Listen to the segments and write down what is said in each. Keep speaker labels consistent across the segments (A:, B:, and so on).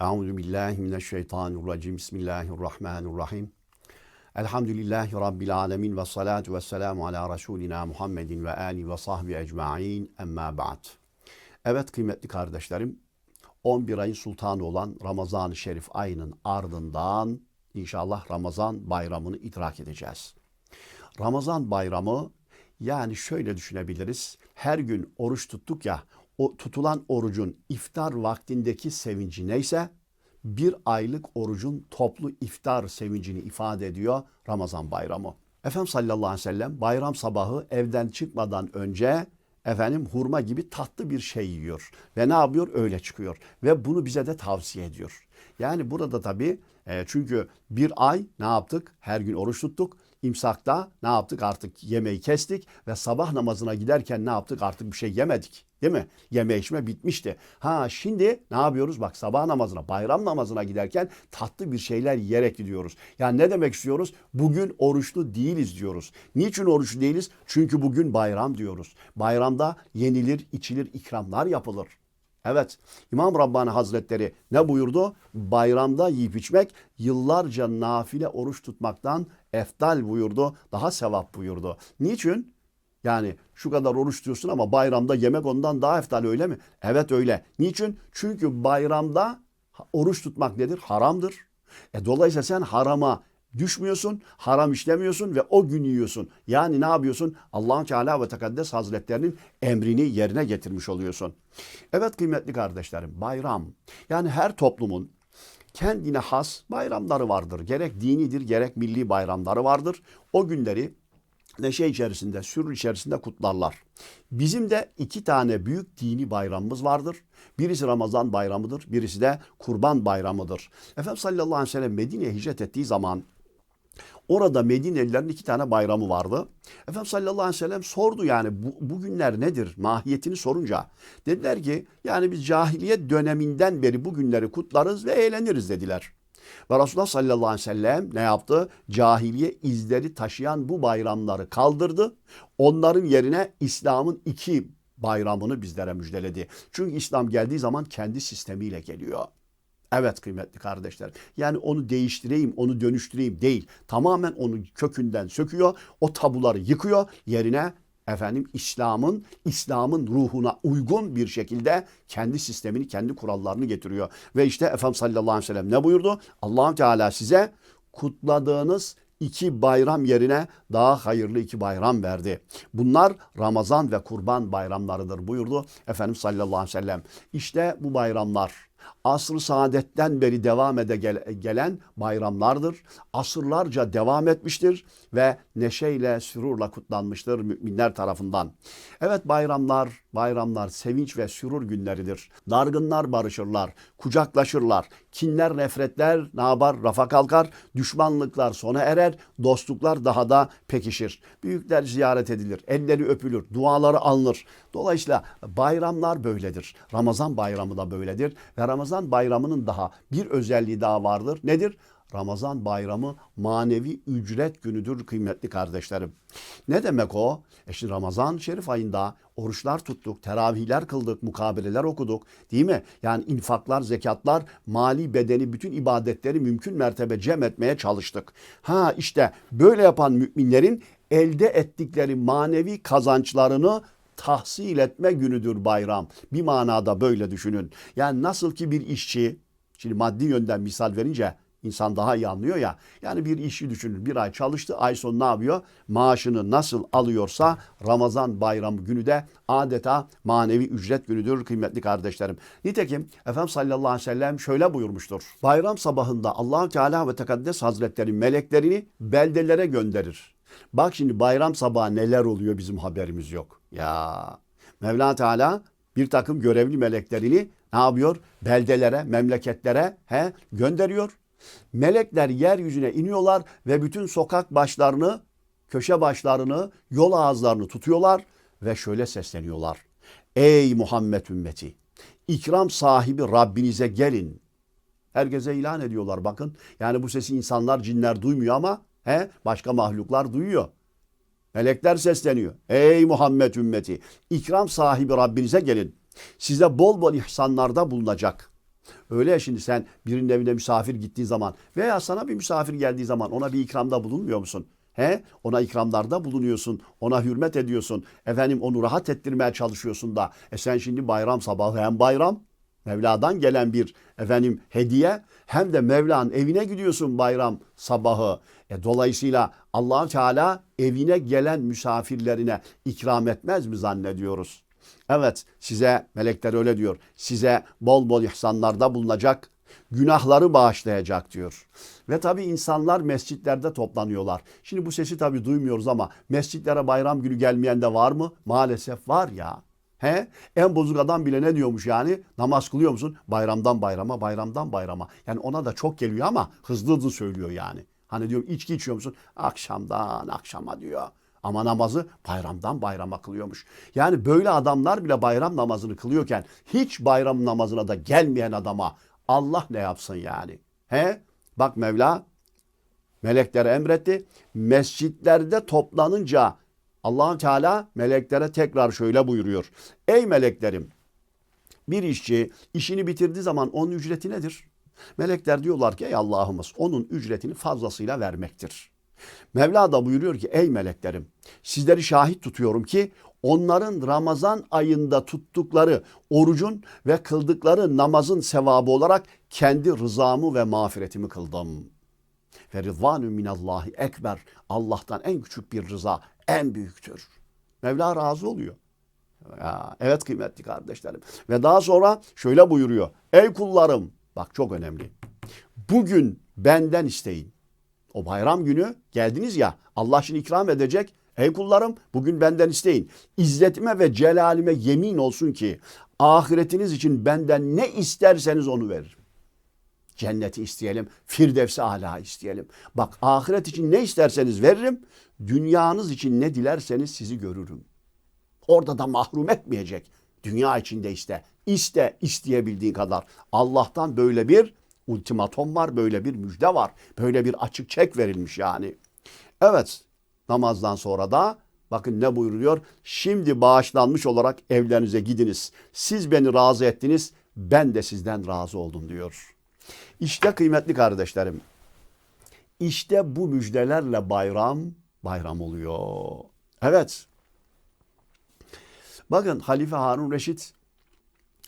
A: Euzu billahi mineşşeytanirracim. Bismillahirrahmanirrahim. Elhamdülillahi rabbil alamin ve salatu vesselamu ala resulina Muhammedin ve ali ve sahbi ecmaîn. Emma ba'd. Evet kıymetli kardeşlerim, 11 ayın sultanı olan Ramazan-ı Şerif ayının ardından inşallah Ramazan bayramını idrak edeceğiz. Ramazan bayramı yani şöyle düşünebiliriz. Her gün oruç tuttuk ya, o tutulan orucun iftar vaktindeki sevinci neyse bir aylık orucun toplu iftar sevincini ifade ediyor Ramazan bayramı. Efendimiz sallallahu aleyhi ve sellem bayram sabahı evden çıkmadan önce efendim hurma gibi tatlı bir şey yiyor. Ve ne yapıyor? Öyle çıkıyor. Ve bunu bize de tavsiye ediyor. Yani burada tabii e, çünkü bir ay ne yaptık? Her gün oruç tuttuk. İmsakta ne yaptık? Artık yemeği kestik ve sabah namazına giderken ne yaptık? Artık bir şey yemedik. Değil mi? Yeme içme bitmişti. Ha şimdi ne yapıyoruz? Bak sabah namazına, bayram namazına giderken tatlı bir şeyler yiyerek gidiyoruz. Yani ne demek istiyoruz? Bugün oruçlu değiliz diyoruz. Niçin oruçlu değiliz? Çünkü bugün bayram diyoruz. Bayramda yenilir, içilir, ikramlar yapılır. Evet, İmam Rabbani Hazretleri ne buyurdu? Bayramda yiyip içmek yıllarca nafile oruç tutmaktan eftal buyurdu, daha sevap buyurdu. Niçin? Yani şu kadar oruç tutuyorsun ama bayramda yemek ondan daha eftal öyle mi? Evet öyle. Niçin? Çünkü bayramda oruç tutmak nedir? Haramdır. E dolayısıyla sen harama düşmüyorsun, haram işlemiyorsun ve o gün yiyorsun. Yani ne yapıyorsun? allah Teala ve Tekaddes Hazretlerinin emrini yerine getirmiş oluyorsun. Evet kıymetli kardeşlerim, bayram. Yani her toplumun kendine has bayramları vardır. Gerek dinidir, gerek milli bayramları vardır. O günleri neşe içerisinde, sürür içerisinde kutlarlar. Bizim de iki tane büyük dini bayramımız vardır. Birisi Ramazan bayramıdır, birisi de Kurban bayramıdır. Efendimiz sallallahu aleyhi ve sellem Medine'ye hicret ettiği zaman Orada Medinelilerin iki tane bayramı vardı. Efendimiz sallallahu aleyhi ve sellem sordu yani bu, bu günler nedir? Mahiyetini sorunca. Dediler ki yani biz cahiliyet döneminden beri bu günleri kutlarız ve eğleniriz dediler. Ve Resulullah sallallahu aleyhi ve sellem ne yaptı? Cahiliye izleri taşıyan bu bayramları kaldırdı. Onların yerine İslam'ın iki bayramını bizlere müjdeledi. Çünkü İslam geldiği zaman kendi sistemiyle geliyor. Evet kıymetli kardeşler. Yani onu değiştireyim, onu dönüştüreyim değil. Tamamen onu kökünden söküyor. O tabuları yıkıyor. Yerine efendim İslam'ın İslam'ın ruhuna uygun bir şekilde kendi sistemini, kendi kurallarını getiriyor. Ve işte Efendimiz sallallahu aleyhi ve sellem ne buyurdu? allah Teala size kutladığınız iki bayram yerine daha hayırlı iki bayram verdi. Bunlar Ramazan ve Kurban bayramlarıdır buyurdu Efendimiz sallallahu aleyhi ve sellem. İşte bu bayramlar asr-ı saadetten beri devam ede gelen bayramlardır. Asırlarca devam etmiştir ve neşeyle, sürurla kutlanmıştır müminler tarafından. Evet bayramlar, bayramlar sevinç ve sürur günleridir. Dargınlar barışırlar, kucaklaşırlar. Kinler, nefretler ne yapar? Rafa kalkar. Düşmanlıklar sona erer. Dostluklar daha da pekişir. Büyükler ziyaret edilir. Elleri öpülür. Duaları alınır. Dolayısıyla bayramlar böyledir. Ramazan bayramı da böyledir. Ve Ramazan bayramının daha bir özelliği daha vardır. Nedir? Ramazan bayramı manevi ücret günüdür kıymetli kardeşlerim. Ne demek o? E şimdi Ramazan şerif ayında oruçlar tuttuk, teravihler kıldık, mukabeleler okuduk değil mi? Yani infaklar, zekatlar, mali bedeni bütün ibadetleri mümkün mertebe cem etmeye çalıştık. Ha işte böyle yapan müminlerin elde ettikleri manevi kazançlarını tahsil etme günüdür bayram. Bir manada böyle düşünün. Yani nasıl ki bir işçi, şimdi maddi yönden misal verince İnsan daha iyi anlıyor ya. Yani bir işi düşünün. Bir ay çalıştı. Ay sonu ne yapıyor? Maaşını nasıl alıyorsa Ramazan bayramı günü de adeta manevi ücret günüdür kıymetli kardeşlerim. Nitekim Efendimiz sallallahu aleyhi ve sellem şöyle buyurmuştur. Bayram sabahında allah Teala ve Tekaddes Hazretleri meleklerini beldelere gönderir. Bak şimdi bayram sabahı neler oluyor bizim haberimiz yok. Ya Mevla Teala bir takım görevli meleklerini ne yapıyor? Beldelere, memleketlere he, gönderiyor. Melekler yeryüzüne iniyorlar ve bütün sokak başlarını, köşe başlarını, yol ağızlarını tutuyorlar ve şöyle sesleniyorlar. Ey Muhammed ümmeti! İkram sahibi Rabbinize gelin. Herkese ilan ediyorlar bakın. Yani bu sesi insanlar, cinler duymuyor ama he, başka mahluklar duyuyor. Melekler sesleniyor. Ey Muhammed ümmeti! İkram sahibi Rabbinize gelin. Size bol bol ihsanlarda bulunacak. Öyle ya şimdi sen birinin evine misafir gittiği zaman veya sana bir misafir geldiği zaman ona bir ikramda bulunmuyor musun? He? Ona ikramlarda bulunuyorsun. Ona hürmet ediyorsun. Efendim onu rahat ettirmeye çalışıyorsun da. E sen şimdi bayram sabahı hem bayram Mevla'dan gelen bir efendim hediye hem de Mevla'nın evine gidiyorsun bayram sabahı. E, dolayısıyla allah Teala evine gelen misafirlerine ikram etmez mi zannediyoruz? Evet size melekler öyle diyor. Size bol bol ihsanlarda bulunacak, günahları bağışlayacak diyor. Ve tabi insanlar mescitlerde toplanıyorlar. Şimdi bu sesi tabi duymuyoruz ama mescitlere bayram günü gelmeyen de var mı? Maalesef var ya. He? En bozuk adam bile ne diyormuş yani? Namaz kılıyor musun? Bayramdan bayrama, bayramdan bayrama. Yani ona da çok geliyor ama hızlı hızlı söylüyor yani. Hani diyorum içki içiyor musun? Akşamdan akşama diyor. Ama namazı bayramdan bayrama kılıyormuş. Yani böyle adamlar bile bayram namazını kılıyorken hiç bayram namazına da gelmeyen adama Allah ne yapsın yani? He? Bak Mevla meleklere emretti. Mescitlerde toplanınca allah Teala meleklere tekrar şöyle buyuruyor. Ey meleklerim bir işçi işini bitirdiği zaman onun ücreti nedir? Melekler diyorlar ki ey Allah'ımız onun ücretini fazlasıyla vermektir. Mevla da buyuruyor ki ey meleklerim sizleri şahit tutuyorum ki onların Ramazan ayında tuttukları orucun ve kıldıkları namazın sevabı olarak kendi rızamı ve mağfiretimi kıldım. Ve rızvanü minallahi ekber. Allah'tan en küçük bir rıza en büyüktür. Mevla razı oluyor. Ya, evet kıymetli kardeşlerim. Ve daha sonra şöyle buyuruyor. Ey kullarım bak çok önemli. Bugün benden isteyin. O bayram günü geldiniz ya Allah şimdi ikram edecek. Ey kullarım bugün benden isteyin. İzzetime ve celalime yemin olsun ki ahiretiniz için benden ne isterseniz onu veririm. Cenneti isteyelim, Firdevs-i isteyelim. Bak ahiret için ne isterseniz veririm, dünyanız için ne dilerseniz sizi görürüm. Orada da mahrum etmeyecek. Dünya içinde iste. İste isteyebildiğin kadar. Allah'tan böyle bir ultimatom var, böyle bir müjde var. Böyle bir açık çek verilmiş yani. Evet, namazdan sonra da bakın ne buyuruyor? Şimdi bağışlanmış olarak evlerinize gidiniz. Siz beni razı ettiniz, ben de sizden razı oldum diyor. İşte kıymetli kardeşlerim. İşte bu müjdelerle bayram bayram oluyor. Evet. Bakın Halife Harun Reşit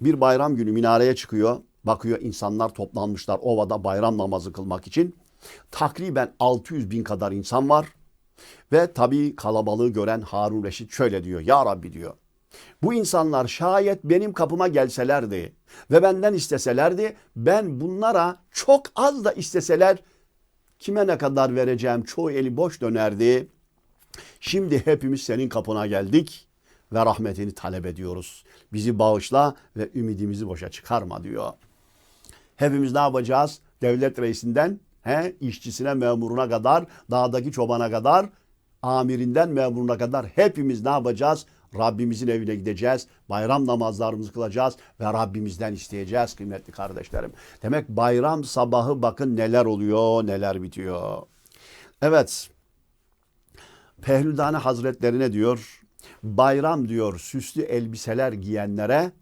A: bir bayram günü minareye çıkıyor. Bakıyor insanlar toplanmışlar ovada bayram namazı kılmak için. Takriben 600 bin kadar insan var. Ve tabii kalabalığı gören Harun Reşit şöyle diyor. Ya Rabbi diyor. Bu insanlar şayet benim kapıma gelselerdi ve benden isteselerdi ben bunlara çok az da isteseler kime ne kadar vereceğim çoğu eli boş dönerdi. Şimdi hepimiz senin kapına geldik ve rahmetini talep ediyoruz. Bizi bağışla ve ümidimizi boşa çıkarma diyor. Hepimiz ne yapacağız? Devlet reisinden he, işçisine, memuruna kadar, dağdaki çobana kadar, amirinden memuruna kadar hepimiz ne yapacağız? Rabbimizin evine gideceğiz. Bayram namazlarımızı kılacağız ve Rabbimizden isteyeceğiz kıymetli kardeşlerim. Demek bayram sabahı bakın neler oluyor, neler bitiyor. Evet. Pehlüdane Hazretlerine diyor, bayram diyor süslü elbiseler giyenlere,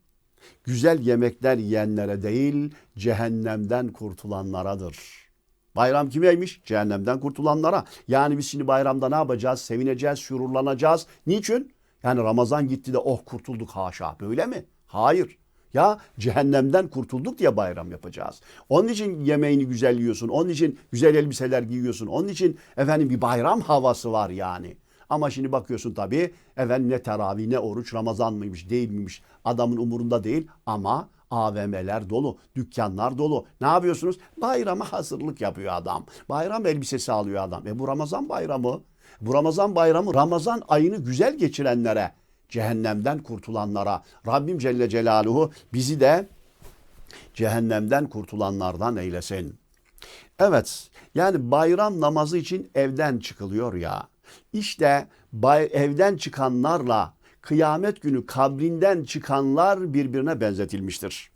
A: güzel yemekler yiyenlere değil, cehennemden kurtulanlaradır. Bayram kimeymiş? Cehennemden kurtulanlara. Yani biz şimdi bayramda ne yapacağız? Sevineceğiz, şururlanacağız. Niçin? Yani Ramazan gitti de oh kurtulduk haşa. Böyle mi? Hayır. Ya cehennemden kurtulduk diye bayram yapacağız. Onun için yemeğini güzel yiyorsun. Onun için güzel elbiseler giyiyorsun. Onun için efendim bir bayram havası var yani. Ama şimdi bakıyorsun tabii efendim ne teravih ne oruç Ramazan mıymış değil miymiş adamın umurunda değil ama AVM'ler dolu, dükkanlar dolu. Ne yapıyorsunuz? Bayrama hazırlık yapıyor adam. Bayram elbisesi alıyor adam. E bu Ramazan bayramı. Bu Ramazan bayramı Ramazan ayını güzel geçirenlere, cehennemden kurtulanlara Rabbim Celle Celaluhu bizi de cehennemden kurtulanlardan eylesin. Evet yani bayram namazı için evden çıkılıyor ya. İşte evden çıkanlarla kıyamet günü kabrinden çıkanlar birbirine benzetilmiştir.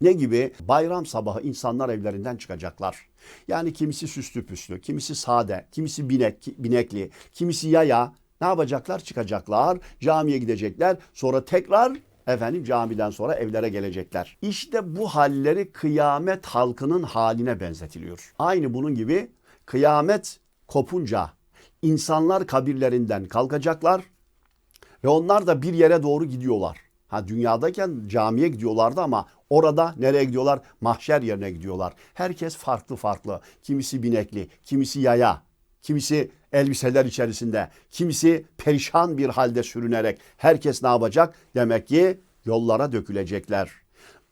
A: Ne gibi? Bayram sabahı insanlar evlerinden çıkacaklar. Yani kimisi süslü püslü, kimisi sade, kimisi binek, binekli, kimisi yaya. Ne yapacaklar? Çıkacaklar, camiye gidecekler. Sonra tekrar efendim camiden sonra evlere gelecekler. İşte bu halleri kıyamet halkının haline benzetiliyor. Aynı bunun gibi kıyamet kopunca insanlar kabirlerinden kalkacaklar ve onlar da bir yere doğru gidiyorlar. Ha dünyadayken camiye gidiyorlardı ama orada nereye gidiyorlar? Mahşer yerine gidiyorlar. Herkes farklı farklı. Kimisi binekli, kimisi yaya, kimisi elbiseler içerisinde, kimisi perişan bir halde sürünerek. Herkes ne yapacak? Demek ki yollara dökülecekler.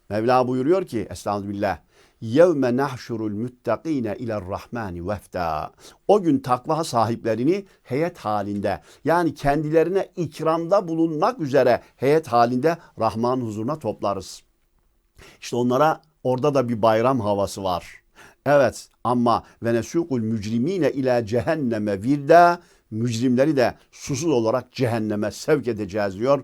A: Mevla buyuruyor ki Estağfirullah. Yevme nahşurul müttakine iler rahmani vefta. O gün takva sahiplerini heyet halinde yani kendilerine ikramda bulunmak üzere heyet halinde Rahman huzuruna toplarız. İşte onlara orada da bir bayram havası var. Evet ama ve nesukul mücrimine ila cehenneme virda mücrimleri de susuz olarak cehenneme sevk edeceğiz diyor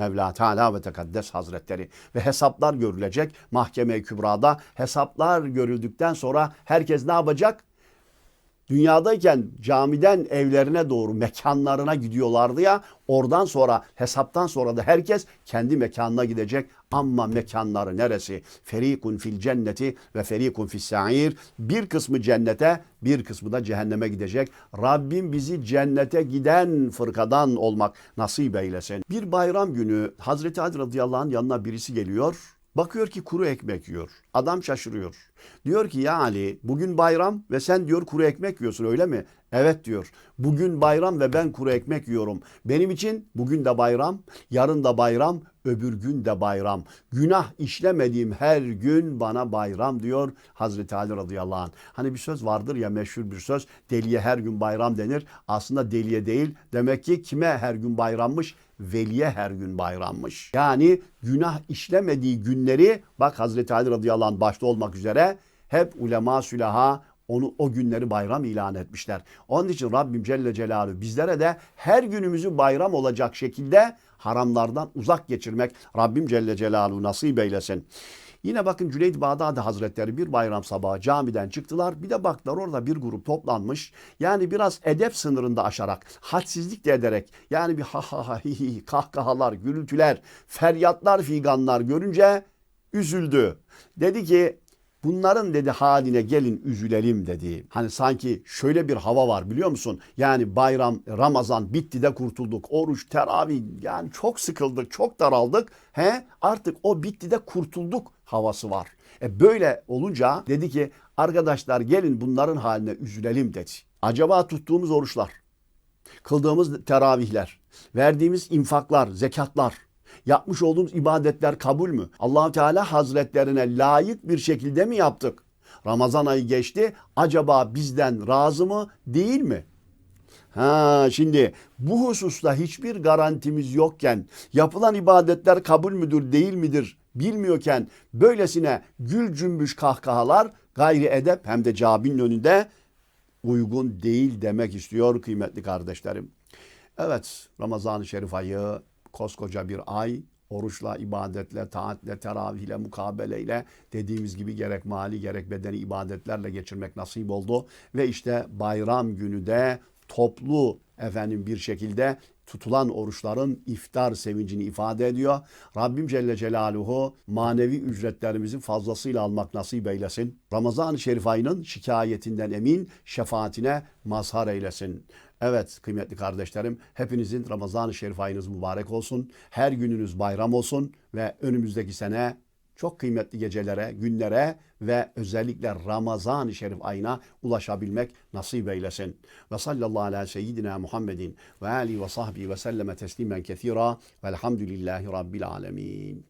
A: Mevla Teala ve Tekaddes Hazretleri. Ve hesaplar görülecek mahkeme-i kübrada. Hesaplar görüldükten sonra herkes ne yapacak? Dünyadayken camiden evlerine doğru mekanlarına gidiyorlardı ya oradan sonra hesaptan sonra da herkes kendi mekanına gidecek ama mekanları neresi? Ferikun fil cenneti ve ferikun fis sa'ir. Bir kısmı cennete, bir kısmı da cehenneme gidecek. Rabbim bizi cennete giden fırkadan olmak nasip eylesin. Bir bayram günü Hazreti Ali radıyallahu anh yanına birisi geliyor. Bakıyor ki kuru ekmek yiyor. Adam şaşırıyor. Diyor ki ya Ali bugün bayram ve sen diyor kuru ekmek yiyorsun öyle mi? Evet diyor. Bugün bayram ve ben kuru ekmek yiyorum. Benim için bugün de bayram, yarın da bayram, öbür gün de bayram. Günah işlemediğim her gün bana bayram diyor Hazreti Ali radıyallahu anh. Hani bir söz vardır ya meşhur bir söz. Deliye her gün bayram denir. Aslında deliye değil. Demek ki kime her gün bayrammış? Veliye her gün bayrammış. Yani günah işlemediği günleri bak Hazreti Ali radıyallahu anh başta olmak üzere hep ulema sülaha onu o günleri bayram ilan etmişler. Onun için Rabbim Celle Celaluhu bizlere de her günümüzü bayram olacak şekilde haramlardan uzak geçirmek Rabbim Celle Celaluhu nasip eylesin. Yine bakın Cüneyd Bağdadi Hazretleri bir bayram sabahı camiden çıktılar. Bir de baktılar orada bir grup toplanmış. Yani biraz edep sınırında aşarak, hadsizlik de ederek yani bir ha ha ha hi hi kahkahalar, gürültüler, feryatlar, figanlar görünce üzüldü. Dedi ki Bunların dedi haline gelin üzülelim dedi. Hani sanki şöyle bir hava var biliyor musun? Yani bayram, Ramazan bitti de kurtulduk. Oruç, teravih yani çok sıkıldık, çok daraldık. He artık o bitti de kurtulduk havası var. E böyle olunca dedi ki arkadaşlar gelin bunların haline üzülelim dedi. Acaba tuttuğumuz oruçlar, kıldığımız teravihler, verdiğimiz infaklar, zekatlar, Yapmış olduğumuz ibadetler kabul mü? allah Teala Hazretlerine layık bir şekilde mi yaptık? Ramazan ayı geçti. Acaba bizden razı mı değil mi? Ha şimdi bu hususta hiçbir garantimiz yokken yapılan ibadetler kabul müdür değil midir bilmiyorken böylesine gül cümbüş kahkahalar gayri edep hem de cabinin önünde uygun değil demek istiyor kıymetli kardeşlerim. Evet Ramazan-ı Şerif ayı koskoca bir ay oruçla, ibadetle, taatle, teravihle, mukabeleyle dediğimiz gibi gerek mali gerek bedeni ibadetlerle geçirmek nasip oldu. Ve işte bayram günü de toplu efendim bir şekilde tutulan oruçların iftar sevincini ifade ediyor. Rabbim Celle Celaluhu manevi ücretlerimizi fazlasıyla almak nasip eylesin. Ramazan-ı Şerif ayının şikayetinden emin, şefaatine mazhar eylesin. Evet kıymetli kardeşlerim hepinizin Ramazan-ı Şerif ayınız mübarek olsun. Her gününüz bayram olsun ve önümüzdeki sene çok kıymetli gecelere, günlere ve özellikle Ramazan-ı Şerif ayına ulaşabilmek nasip eylesin. Ve sallallahu ala seyyidina Muhammedin ve ali ve sahbihi ve selleme teslimen kethira velhamdülillahi rabbil alemin.